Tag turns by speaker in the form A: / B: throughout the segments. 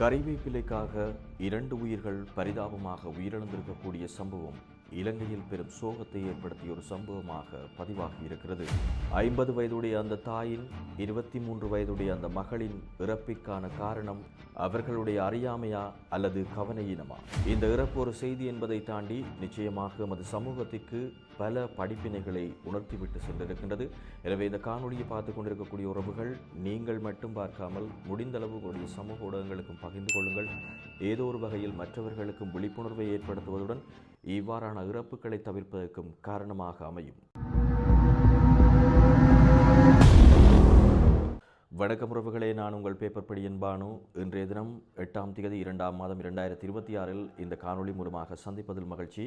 A: கறிவேப்பிலைக்காக இரண்டு உயிர்கள் பரிதாபமாக உயிரிழந்திருக்கக்கூடிய சம்பவம் இலங்கையில் பெரும் சோகத்தை ஏற்படுத்திய ஒரு சம்பவமாக பதிவாகி இருக்கிறது. ஐம்பது வயதுடைய அந்த தாயின் இருபத்தி மூன்று வயதுடைய அந்த மகளின் இறப்பிற்கான காரணம் அவர்களுடைய அறியாமையா அல்லது கவனையினமா? இந்த இறப்பு ஒரு செய்தி என்பதை தாண்டி நிச்சயமாக எமது சமூகத்திற்கு பல படிப்பினைகளை உணர்த்திவிட்டு சென்றிருக்கின்றது. எனவே இந்த காணொலியை பார்த்து கொண்டிருக்கக்கூடிய உறவுகள் நீங்கள் மட்டும் பார்க்காமல் முடிந்தளவு உங்களுடைய சமூக ஊடகங்களுக்கும் பகிர்ந்து கொள்ளுங்கள். ஏதோ ஒரு வகையில் மற்றவர்களுக்கும் விழிப்புணர்வை ஏற்படுத்துவதுடன் இவ்வாறான இறப்புகளை தவிர்ப்பதற்கும் காரணமாக அமையும். வணக்கம் உறவுகளே நான் உங்கள் பேப்பர் படியின் பானு. இன்றைய தினம் எட்டாம் தேதி இரண்டாம் மாதம் இரண்டாயிரத்தி இருபத்தி ஆறில் இந்த காணொளி மூலமாக சந்திப்பதில் மகிழ்ச்சி.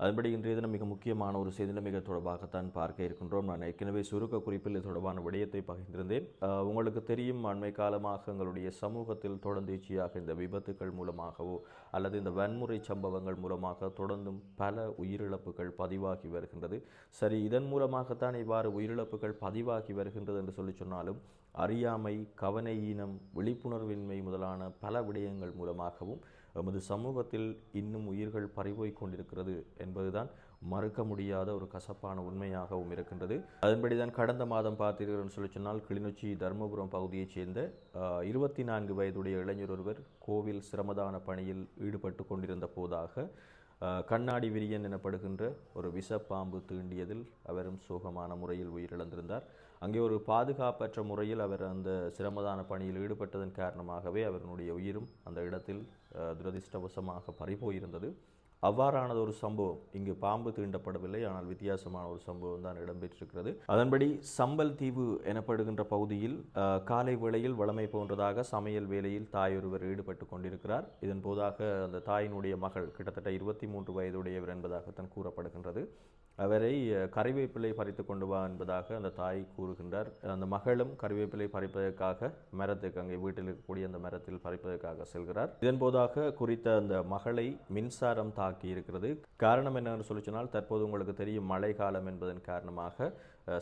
A: அதன்படி இன்றைய தினம் மிக முக்கியமான ஒரு செய்தி நிலைமைகள் தொடர்பாகத்தான் பார்க்க இருக்கின்றோம். நான் ஏற்கனவே சுருக்க குறிப்பில் இது தொடர்பான விடயத்தை பகிர்ந்திருந்தேன். உங்களுக்கு தெரியும் அண்மை காலமாக எங்களுடைய சமூகத்தில் தொடர்ந்தீச்சியாக இந்த விபத்துக்கள் மூலமாகவோ அல்லது இந்த வன்முறை சம்பவங்கள் மூலமாக தொடர்ந்தும் பல உயிரிழப்புகள் பதிவாகி வருகின்றது. சரி இதன் மூலமாகத்தான் இவ்வாறு உயிரிழப்புகள் பதிவாகி வருகின்றது என்று சொல்லி சொன்னாலும் அறியாமை கவனையீனம் ஈனம் விழிப்புணர்வின்மை முதலான பல விடயங்கள் மூலமாகவும் எமது சமூகத்தில் இன்னும் உயிர்கள் பறிபோய்க் கொண்டிருக்கிறது என்பதுதான் மறுக்க முடியாத ஒரு கசப்பான உண்மையாகவும் இருக்கின்றது. அதன்படிதான் கடந்த மாதம் பார்த்தீர்கள்னு சொல்லி சொன்னால் கிளிநொச்சி தர்மபுரம் பகுதியைச் சேர்ந்த இருபத்தி நான்கு வயதுடைய இளைஞர் ஒருவர் கோவில் சிரமதான பணியில் ஈடுபட்டு கொண்டிருந்த போதாக கண்ணாடி விரியன் எனப்படுகின்ற ஒரு விஷப்பாம்பு தீண்டியதில் அவரும் சோகமான முறையில் உயிரிழந்திருந்தார். அங்கே ஒரு பாதுகாப்பற்ற முறையில் அவர் அந்த சிரமதான பணியில் ஈடுபட்டதன் காரணமாகவே அவருடைய உயிரும் அந்த இடத்தில் துரதிர்ஷ்டவசமாக பறிபோயிருந்தது. அவ்வாறானது ஒரு சம்பவம். இங்கு பாம்பு தீண்டப்படவில்லை ஆனால் வித்தியாசமான ஒரு சம்பவம் தான் இடம்பெற்றிருக்கிறது. அதன்படி சம்பல் தீவு எனப்படுகின்ற பகுதியில் காலை வேளையில் வளமை போன்றதாக சமையல் வேலையில் தாய் ஒருவர் ஈடுபட்டு கொண்டிருக்கிறார். இதன் போதாக அந்த தாயினுடைய மகள் கிட்டத்தட்ட இருபத்தி மூன்று வயதுடையவர் என்பதாகத்தான் கூறப்படுகின்றது. அவரை கறிவேப்பிலை பறித்து கொண்டு வா என்பதாக அந்த தாய் கூறுகின்றார். அந்த மகளும் கறிவேப்பிலை பறிப்பதற்காக மரத்துக்கு அங்கே வீட்டில் இருக்கக்கூடிய அந்த மரத்தில் பறிப்பதற்காக செல்கிறார். இதன் போதாக குறித்த அந்த மகளை மின்சாரம் தாக்கி இருக்கிறது காரணம் என்னன்னு சொல்லி சொன்னால் தற்போது உங்களுக்கு தெரியும் மழை காலம் என்பதன் காரணமாக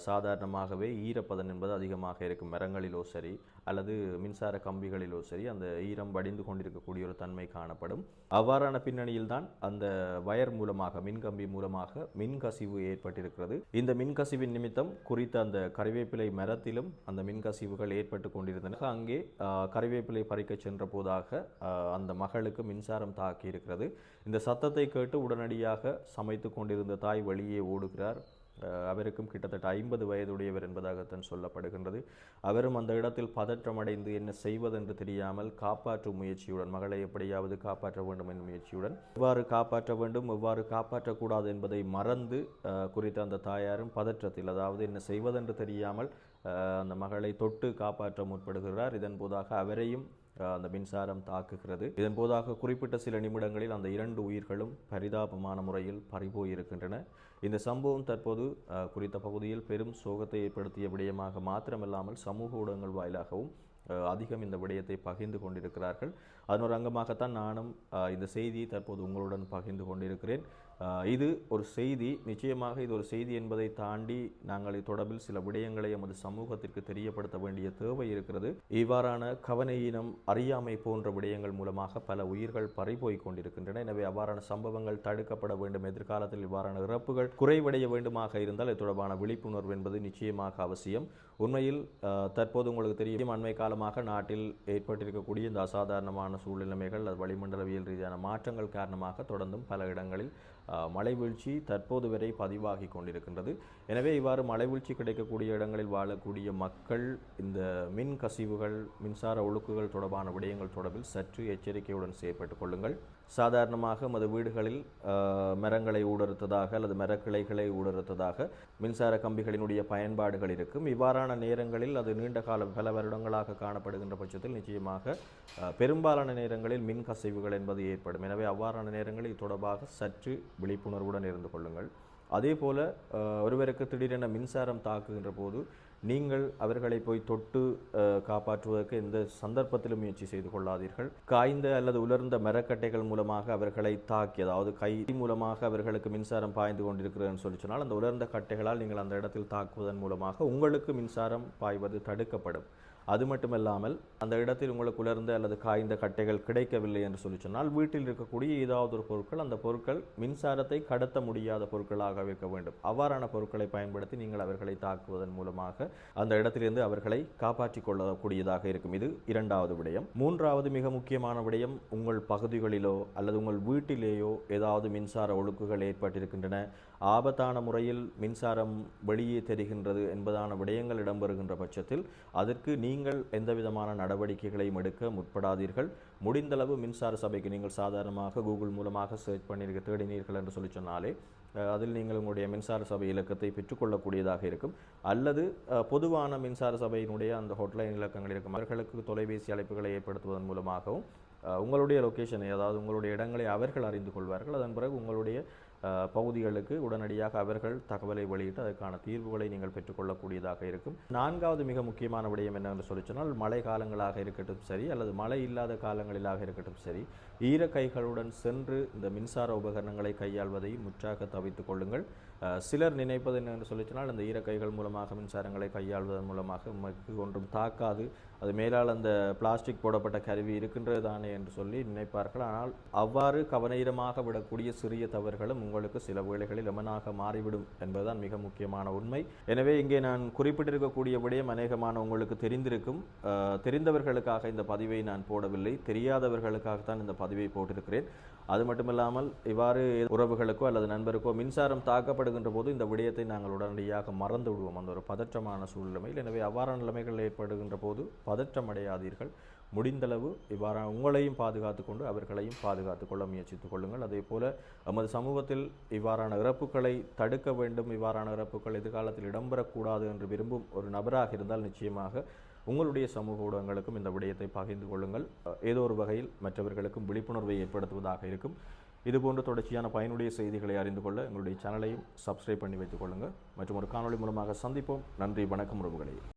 A: சாதாரணமாகவே ஈரப்பதன் என்பது அதிகமாக இருக்கும் மரங்களிலோ சரி அல்லது மின்சார கம்பிகளிலோ சரி அந்த ஈரம் வடிந்து கொண்டிருக்கக்கூடிய ஒரு தன்மை காணப்படும். அவ்வாறான பின்னணியில் தான் அந்த வயர் மூலமாக மின்கம்பி மூலமாக மின்கசிவு ஏற்பட்டிருக்கிறது. இந்த மின்கசிவின் நிமித்தம் குறித்த அந்த கறிவேப்பிலை மரத்திலும் அந்த மின்கசிவுகள் ஏற்பட்டு கொண்டிருந்தன. அங்கே கறிவேப்பிலை பறிக்கச் சென்ற போதாக அந்த மகளுக்கு மின்சாரம் தாக்கி இருக்கிறது இந்த சத்தத்தை கேட்டு உடனடியாக சமைத்து கொண்டிருந்த தாய் வெளியே ஓடுகிறார். அவருக்கும் கிட்டத்தட்ட ஐம்பது வயதுடையவர் என்பதாகத்தான் சொல்லப்படுகின்றது. அவரும் அந்த இடத்தில் பதற்றமடைந்து என்ன செய்வதென்று தெரியாமல் காப்பாற்றும் முயற்சியுடன் மகளை எப்படியாவது காப்பாற்ற வேண்டும் என்ற முயற்சியுடன் எவ்வாறு காப்பாற்ற வேண்டும் எவ்வாறு காப்பாற்றக்கூடாது என்பதை மறந்து குறித்த அந்த தாயாரும் பதற்றத்தில் அதாவது என்ன செய்வதென்று தெரியாமல் அந்த மகளை தொட்டு காப்பாற்ற முற்படுகிறார். இதன் போதாக அவரையும் அந்த மின்சாரம் தாக்குகிறது. இதன் போதாக குறிப்பிட்ட சில நிமிடங்களில் அந்த இரண்டு உயிர்களும் பரிதாபமான முறையில் பறிபோயிருக்கின்றன. இந்த சம்பவம் தற்போது குறித்த பகுதியில் பெரும் சோகத்தை ஏற்படுத்திய விடயமாக மாத்திரமல்லாமல் சமூக ஊடகங்கள் வாயிலாகவும் அதிகம் இந்த விடயத்தை பகிர்ந்து கொண்டிருக்கிறார்கள். அதன் அங்கமாகத்தான் நானும் இந்த செய்தியை தற்போது உங்களுடன் பகிர்ந்து கொண்டிருக்கிறேன். இது ஒரு செய்தி. நிச்சயமாக இது ஒரு செய்தி என்பதை தாண்டி நாங்கள் தொடர்பில் சில விடயங்களை எமது சமூகத்திற்கு தெரியப்படுத்த வேண்டிய தேவை இருக்கிறது. இவ்வாறான கவனையினம் அறியாமை போன்ற விடயங்கள் மூலமாக பல உயிர்கள் பறிபோய் கொண்டிருக்கின்றன. எனவே அவ்வாறான சம்பவங்கள் தடுக்கப்பட வேண்டும். எதிர்காலத்தில் இவ்வாறான இறப்புகள் குறைவடைய வேண்டுமாக இருந்தால் இது தொடர்பான விழிப்புணர்வு என்பது நிச்சயமாக அவசியம். உண்மையில் தற்போது உங்களுக்கு தெரியும் அண்மை காலமாக நாட்டில் ஏற்பட்டிருக்கக்கூடிய இந்த அசாதாரணமான சூழ்நிலைமைகள் அது வளிமண்டலவியல் ரீதியான மாற்றங்கள் காரணமாக தொடர்ந்தும் பல இடங்களில் மழை வீழ்ச்சி தற்போது வரை பதிவாகி கொண்டிருக்கின்றது. எனவே இவ்வாறு மழை வீழ்ச்சி கிடைக்கக்கூடிய இடங்களில் வாழக்கூடிய மக்கள் இந்த மின் கசிவுகள் மின்சார ஒழுக்குகள் தொடர்பான விடயங்கள் தொடர்பில் சற்று எச்சரிக்கையுடன் செயற்பட்டுக் கொள்ளுங்கள். சாதாரணமாக மது வீடுகளில் மரங்களை ஊடறுத்ததாக அல்லது மரக்கிளைகளை ஊடறுத்ததாக மின்சார கம்பிகளினுடைய பயன்பாடுகள் இருக்கும். இவ்வாறான நேரங்களில் அது நீண்ட காலம் பல வருடங்களாக காணப்படுகின்ற பட்சத்தில் நிச்சயமாக பெரும்பாலான நேரங்களில் மின் கசிவுகள் என்பது ஏற்படும். எனவே அவ்வாறான நேரங்களில் இது தொடர்பாக சற்று விழிப்புணர்வுடன் இருந்து கொள்ளுங்கள். அதே போல ஒருவருக்கு திடீரென மின்சாரம் தாக்குகின்ற போது நீங்கள் அவர்களை போய் தொட்டு காப்பாற்றுவதற்கு எந்த சந்தர்ப்பத்திலும் முயற்சி செய்து கொள்ளாதீர்கள். காய்ந்த அல்லது உலர்ந்த மரக்கட்டைகள் மூலமாக அவர்களை தாக்கி அதாவது கை மூலமாக அவர்களுக்கு மின்சாரம் பாய்ந்து கொண்டிருக்கிறதுன்னு சொல்லி சொன்னால் அந்த உலர்ந்த கட்டைகளால் நீங்கள் அந்த இடத்தில் தாக்குவதன் மூலமாக உங்களுக்கு மின்சாரம் பாய்வது தடுக்கப்படும். அது மட்டுமல்லாமல் அந்த இடத்தில் உங்களுக்கு உலர்ந்த அல்லது காய்ந்த கட்டைகள் கிடைக்கவில்லை என்று சொல்லி சொன்னால் வீட்டில் இருக்கக்கூடிய ஏதாவது ஒரு பொருட்கள் அந்த பொருட்கள் மின்சாரத்தை கடத்த முடியாத பொருட்களாக இருக்க வேண்டும். அவ்வாறான பொருட்களை பயன்படுத்தி நீங்கள் அவர்களை தாக்குவதன் மூலமாக அந்த இடத்திலிருந்து அவர்களை காப்பாற்றிக் கொள்ளக்கூடியதாக இருக்கும். இது இரண்டாவது விடயம். மூன்றாவது மிக முக்கியமான விடயம் உங்கள் பகுதிகளிலோ அல்லது உங்கள் வீட்டிலேயோ ஏதாவது மின்சார ஒழுக்குகள் ஏற்பட்டிருக்கின்றன ஆபத்தான முறையில் மின்சாரம் வெளியே தெரிகின்றது என்பதான விடயங்கள் இடம்பெறுகின்ற பட்சத்தில் அதற்கு நீங்கள் எந்த விதமான நடவடிக்கைகளையும் எடுக்க முற்படாதீர்கள். முடிந்தளவு மின்சார சபைக்கு நீங்கள் சாதாரணமாக கூகுள் மூலமாக சர்ச் பண்ணியிருக்க தேடினீர்கள் என்று சொல்லி சொன்னாலே அதில் நீங்கள் உங்களுடைய மின்சார சபை இலக்கத்தை பெற்றுக்கொள்ளக்கூடியதாக இருக்கும். அல்லது பொதுவான மின்சார சபையினுடைய அந்த ஹோட்லைன் இலக்கங்கள் இருக்கும். அவர்களுக்கு தொலைபேசி அழைப்புகளை ஏற்படுத்துவதன் மூலமாகவும் உங்களுடைய லொகேஷனை அதாவது உங்களுடைய இடங்களை அவர்கள் அறிந்து கொள்வார்கள். அதன் பிறகு உங்களுடைய பகுதிகளுக்கு உடனடியாக அவர்கள் தகவலை வெளியிட்டு அதற்கான தீர்வுகளை நீங்கள் பெற்றுக்கொள்ளக்கூடியதாக இருக்கும். நான்காவது மிக முக்கியமான விடயம் என்னென்று சொல்லி சொன்னால் மழை காலங்களாக இருக்கட்டும் சரி அல்லது மழை இல்லாத காலங்களிலாக இருக்கட்டும் சரி ஈர கைகளுடன் சென்று இந்த மின்சார உபகரணங்களை கையாள்வதை முற்றாக தவித்துக் கொள்ளுங்கள். சிலர் நினைப்பது என்னென்று சொல்லி சொன்னால் அந்த ஈரக்கைகள் மூலமாக மின்சாரங்களை கையாள்வதன் மூலமாக நமக்கு ஒன்றும் தாக்காது. அது மேலால் அந்த பிளாஸ்டிக் போடப்பட்ட கருவி இருக்கின்றது தானே என்று சொல்லி நினைப்பார்கள். ஆனால் அவ்வாறு கவனீரமாக விடக்கூடிய சிறிய தவறுகளும் உங்களுக்கு சில வேளைகளில் எமனாக மாறிவிடும் என்பதுதான் மிக முக்கியமான உண்மை. எனவே இங்கே நான் குறிப்பிட்டிருக்கக்கூடிய விடயம் அநேகமான உங்களுக்கு தெரிந்திருக்கும். தெரிந்தவர்களுக்காக இந்த பதிவை நான் போடவில்லை. தெரியாதவர்களுக்காகத்தான் இந்த பதிவை போட்டிருக்கிறேன். அது மட்டுமில்லாமல் இவ்வாறு உறவுகளுக்கோ அல்லது நண்பருக்கோ மின்சாரம் தாக்கப்படுகின்ற போது இந்த விடயத்தை நாங்கள் உடனடியாக மறந்து விடுவோம் அந்த ஒரு பதற்றமான சூழ்நிலையில். எனவே அவ்வாறான நிலைமைகள் ஏற்படுகின்ற போது பதற்றமடையாதீர்கள். முடிந்தளவு இவ்வாறான உங்களையும் பாதுகாத்து கொண்டு அவர்களையும் பாதுகாத்து கொள்ள முயற்சித்துக் கொள்ளுங்கள். அதே போல நமது சமூகத்தில் இவ்வாறான இறப்புகளை தடுக்க வேண்டும் இவ்வாறான இறப்புகள் எதிர்காலத்தில் இடம்பெறக்கூடாது என்று விரும்பும் ஒரு நபராக இருந்தால் நிச்சயமாக உங்களுடைய சமூக ஊடகங்களுக்கும் இந்த விடயத்தை பகிர்ந்து கொள்ளுங்கள். ஏதோ ஒரு வகையில் மற்றவர்களுக்கும் விழிப்புணர்வை ஏற்படுத்துவதாக இருக்கும். இதுபோன்ற தொடர்ச்சியான பயனுடைய செய்திகளை அறிந்து கொள்ள எங்களுடைய சேனலையும் சப்ஸ்கிரைப் பண்ணி வைத்துக் கொள்ளுங்கள். மற்றும் ஒரு காணொளி மூலமாக சந்திப்போம். நன்றி வணக்கம் உறவுகளே.